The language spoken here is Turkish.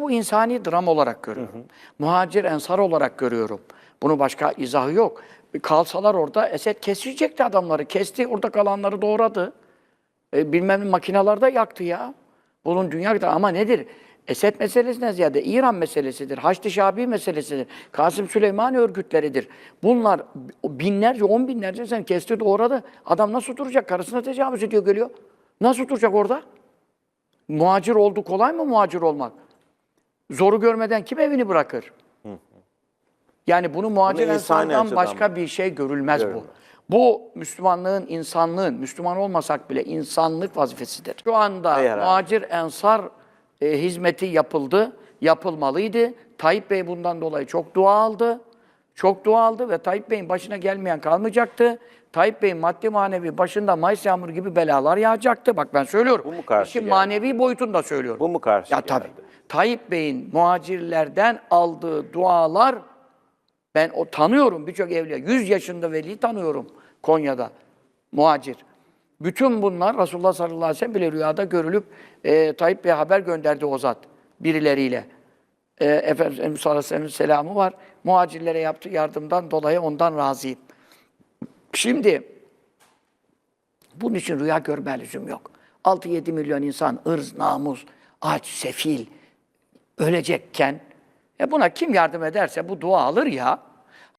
bu insani dram olarak görüyorum. Muhacir ensar olarak görüyorum. Bunun başka izahı yok. Kalsalar orada Esed kesecekti adamları. Kesti, orada kalanları doğradı. E, bilmem makinalarda yaktı ya. Bunun dünya kadar ama nedir? Esed meselesinden ziyade İran meselesidir. Haçlı Şabi meselesidir. Kasım Süleyman örgütleridir. Bunlar binlerce, on binlerce sen kesti doğradı. Adam nasıl duracak? Karısına tecavüz ediyor geliyor. Nasıl duracak orada? Muhacir oldu kolay mı muhacir olmak? Zoru görmeden kim evini bırakır? Yani bunu muhacir Bunu başka mı? bir şey görülmez bu. Görülmez. Bu Müslümanlığın, insanlığın, Müslüman olmasak bile insanlık vazifesidir. Şu anda Eğer muhacir ensar e, hizmeti yapıldı, yapılmalıydı. Tayyip Bey bundan dolayı çok dua aldı. Çok dua aldı ve Tayyip Bey'in başına gelmeyen kalmayacaktı. Tayyip Bey'in maddi manevi başında Mayıs yağmuru gibi belalar yağacaktı. Bak ben söylüyorum. Bu mu karşı İşin geldi? manevi boyutunu da söylüyorum. Bu mu karşı Ya geldi? tabii. Tayyip Bey'in muhacirlerden aldığı dualar ben o tanıyorum birçok evliya. 100 yaşında veli tanıyorum Konya'da. Muhacir. Bütün bunlar Resulullah sallallahu aleyhi ve sellem bile rüyada görülüp e, Tayyip Bey'e haber gönderdi o zat birileriyle. E, Efendimiz sallallahu aleyhi ve selamı var. Muhacirlere yaptığı yardımdan dolayı ondan razıyım. Şimdi bunun için rüya görme lüzum yok. 6-7 milyon insan ırz, namus, aç, sefil, ölecekken e buna kim yardım ederse bu dua alır ya.